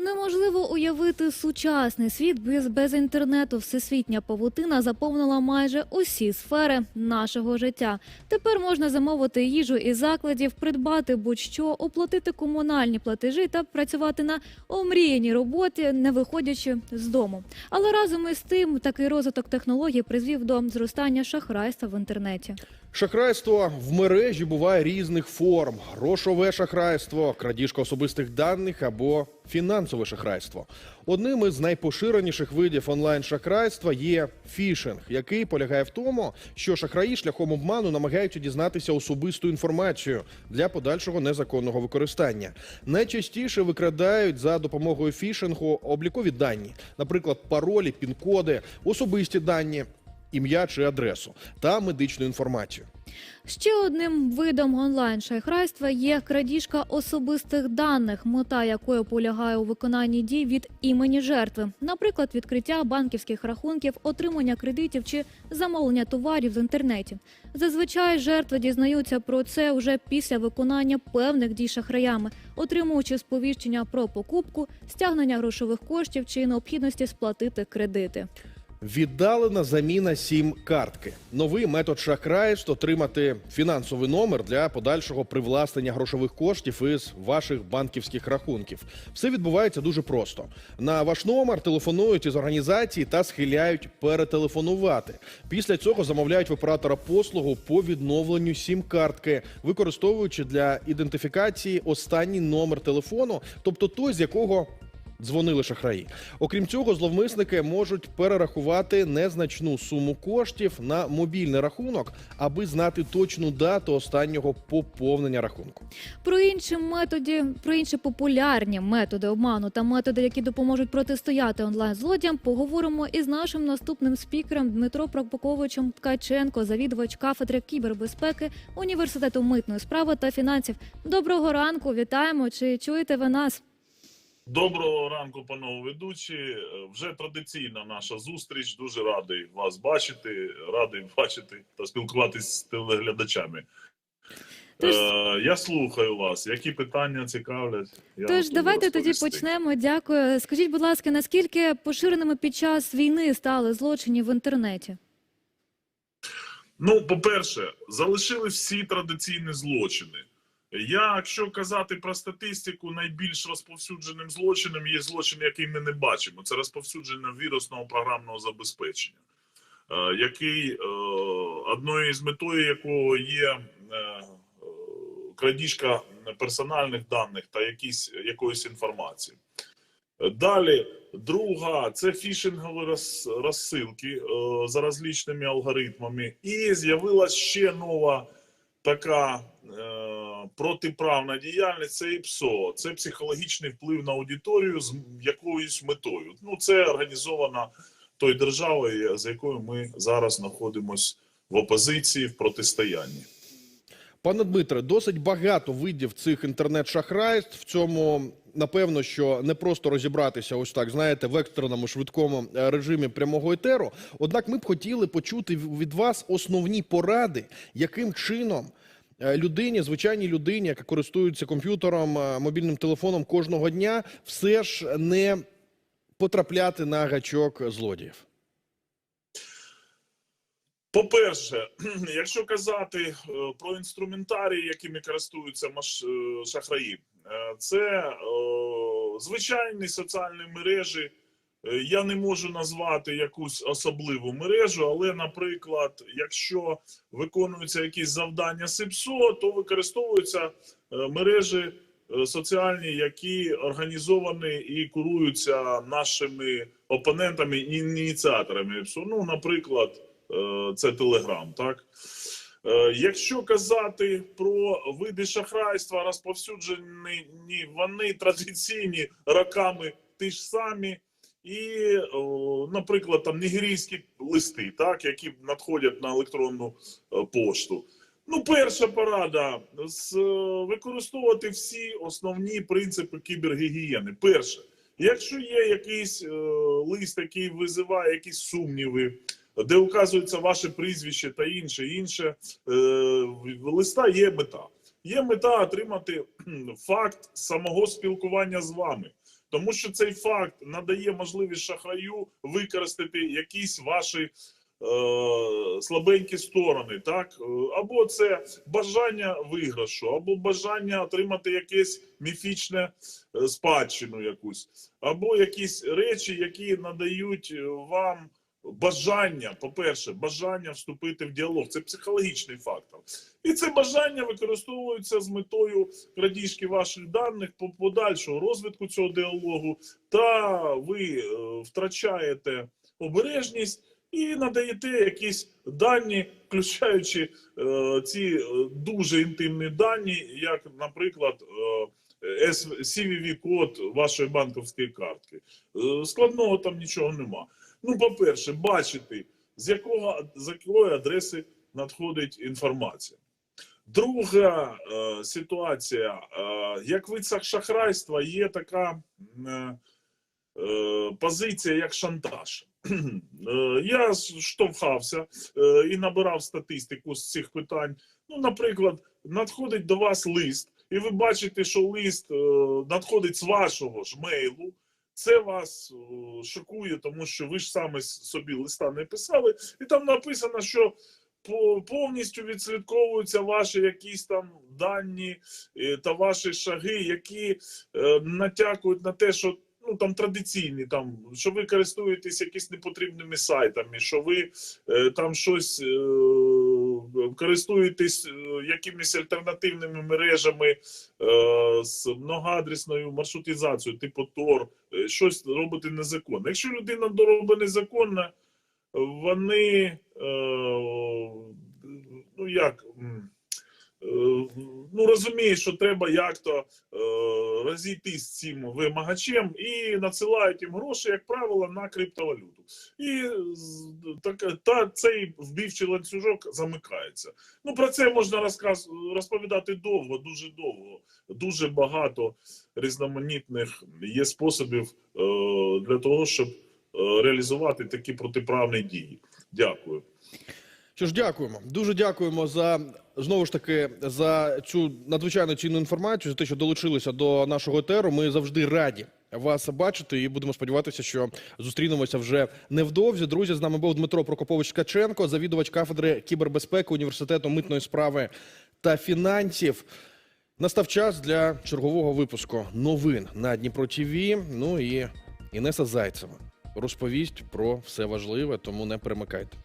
Неможливо уявити сучасний світ без, без інтернету. Всесвітня павутина заповнила майже усі сфери нашого життя. Тепер можна замовити їжу із закладів, придбати будь-що, оплатити комунальні платежі та працювати на омріяній роботі, не виходячи з дому. Але разом із тим такий розвиток технологій призвів до зростання шахрайства в інтернеті. Шахрайство в мережі буває різних форм: грошове шахрайство, крадіжка особистих даних або фінансове шахрайство. Одним із найпоширеніших видів онлайн-шахрайства є фішинг, який полягає в тому, що шахраї шляхом обману намагаються дізнатися особисту інформацію для подальшого незаконного використання. Найчастіше викрадають за допомогою фішингу облікові дані, наприклад, паролі, пін-коди, особисті дані. Ім'я чи адресу та медичну інформацію. Ще одним видом онлайн-шахрайства є крадіжка особистих даних, мета якої полягає у виконанні дій від імені жертви, наприклад, відкриття банківських рахунків, отримання кредитів чи замовлення товарів в інтернеті. Зазвичай жертви дізнаються про це вже після виконання певних дій шахраями, отримуючи сповіщення про покупку, стягнення грошових коштів чи необхідності сплатити кредити. Віддалена заміна сім картки. Новий метод шахрайств отримати фінансовий номер для подальшого привласнення грошових коштів із ваших банківських рахунків. Все відбувається дуже просто. На ваш номер телефонують із організації та схиляють перетелефонувати. Після цього замовляють в оператора послугу по відновленню сім картки, використовуючи для ідентифікації останній номер телефону, тобто той, з якого Дзвонили шахраї. Окрім цього, зловмисники можуть перерахувати незначну суму коштів на мобільний рахунок, аби знати точну дату останнього поповнення рахунку. Про інші методи, про інші популярні методи обману та методи, які допоможуть протистояти онлайн злодіям, поговоримо із нашим наступним спікером Дмитро Прокоповичем Ткаченко, завідувач кафедри кібербезпеки університету митної справи та фінансів. Доброго ранку, вітаємо! Чи чуєте ви нас? Доброго ранку, панове ведучі. Е, Вже традиційна наша зустріч. Дуже радий вас бачити. Радий бачити та спілкуватись з телеглядачами. Тож- Е, я слухаю вас. Які питання цікавлять? Я Тож давайте тоді почнемо. Дякую. Скажіть, будь ласка, наскільки поширеними під час війни стали злочини в інтернеті? Ну, по-перше, залишили всі традиційні злочини. Якщо казати про статистику, найбільш розповсюдженим злочином є злочин, який ми не бачимо. Це розповсюдження вірусного програмного забезпечення, е, який е, одною з метою якого є е, крадіжка персональних даних та якісь, якоїсь інформації. Далі, друга це фішингові роз, розсилки за розлічними алгоритмами. І з'явилася ще нова така протиправна діяльність це ІПСО. Це психологічний вплив на аудиторію з якоюсь метою. Ну, це організована той державою, з якою ми зараз знаходимося в опозиції в протистоянні. Пане Дмитре, досить багато видів цих інтернет-шахрайств. В цьому напевно, що не просто розібратися, ось так знаєте, в екстреному швидкому е, режимі прямого етеру. Однак ми б хотіли почути від вас основні поради, яким чином. Е, Людині, звичайній людині, яка користується комп'ютером, е, мобільним телефоном кожного дня, все ж не потрапляти на гачок злодіїв. По-перше, якщо казати е, про інструментарій, якими користуються шахраї, це звичайні соціальні мережі. Е, Я не можу назвати якусь особливу мережу, але, наприклад, якщо виконуються якісь завдання СИПСО, то використовуються е, мережі е, соціальні, які організовані і куруються нашими опонентами і ініціаторами СИПСО. Ну, наприклад, це Телеграм, так. Якщо казати про види шахрайства, розповсюджені вони традиційні роками ті ж самі, і, наприклад, там нігерійські листи, так, які надходять на електронну е, пошту. Ну, перша порада е, використовувати всі основні принципи кібергігієни. Перше, якщо є якийсь е, лист, який визиває якісь сумніви, де указується ваше прізвище та інше, інше, в листа є мета. Є мета отримати факт самого спілкування з вами. Тому що цей факт надає можливість шахраю використати якісь ваші е, слабенькі сторони, так? Е, або це бажання виграшу, або бажання отримати якесь міфічне е, спадщину якусь, або якісь речі, які надають вам бажання, по-перше, бажання вступити в діалог. Це психологічний фактор. І це бажання використовується з метою крадіжки ваших даних по подальшого розвитку цього діалогу, та ви е, втрачаєте обережність і надаєте якісь дані, включаючи е, ці е, дуже інтимні дані, як, наприклад, е, CVV-код вашої банківської картки. Е, Складного там нічого нема. Ну, по-перше, бачити, з якого з якої адреси надходить інформація. Друга е, ситуація, е, як вид шахрайства, є така е, е, позиція, як шантаж. Е, Я штовхався е, і набирав статистику з цих питань. Ну, наприклад, надходить до вас лист, і ви бачите, що лист надходить з вашого ж мейлу. Це вас шокує, тому що ви ж саме собі листа не писали, і там написано, що по- повністю відслідковуються ваші якісь там дані е, та ваші шаги, які е, натякують на те, що ну там традиційні, там що ви користуєтесь якісь непотрібними сайтами, що ви е, там щось е, користуєтесь е, якимись альтернативними мережами з многоадресною маршрутизацією, типу е, щось робите незаконно. Якщо людина робить незаконно, вони ну як. Ну, розуміє, що треба як-то е, розійтись цим вимагачем і надсилають їм гроші, як правило, на криптовалюту. І так, та цей вбивчий ланцюжок замикається. Ну про це можна розказ розповідати довго, дуже довго. Дуже багато різноманітних є способів е, для того, щоб е, реалізувати такі протиправні дії. Дякую. Що ж, дякуємо. Дуже дякуємо за знову ж таки за цю надзвичайно цінну інформацію, за те, що долучилися до нашого етеру. Ми завжди раді вас бачити і будемо сподіватися, що зустрінемося вже невдовзі. Друзі, з нами був Дмитро Прокопович Ткаченко, завідувач кафедри кібербезпеки університету митної справи та фінансів. Настав час для чергового випуску новин на Дніпро ТІВІ. Ну і Інеса Зайцева розповість про все важливе, тому не перемикайте.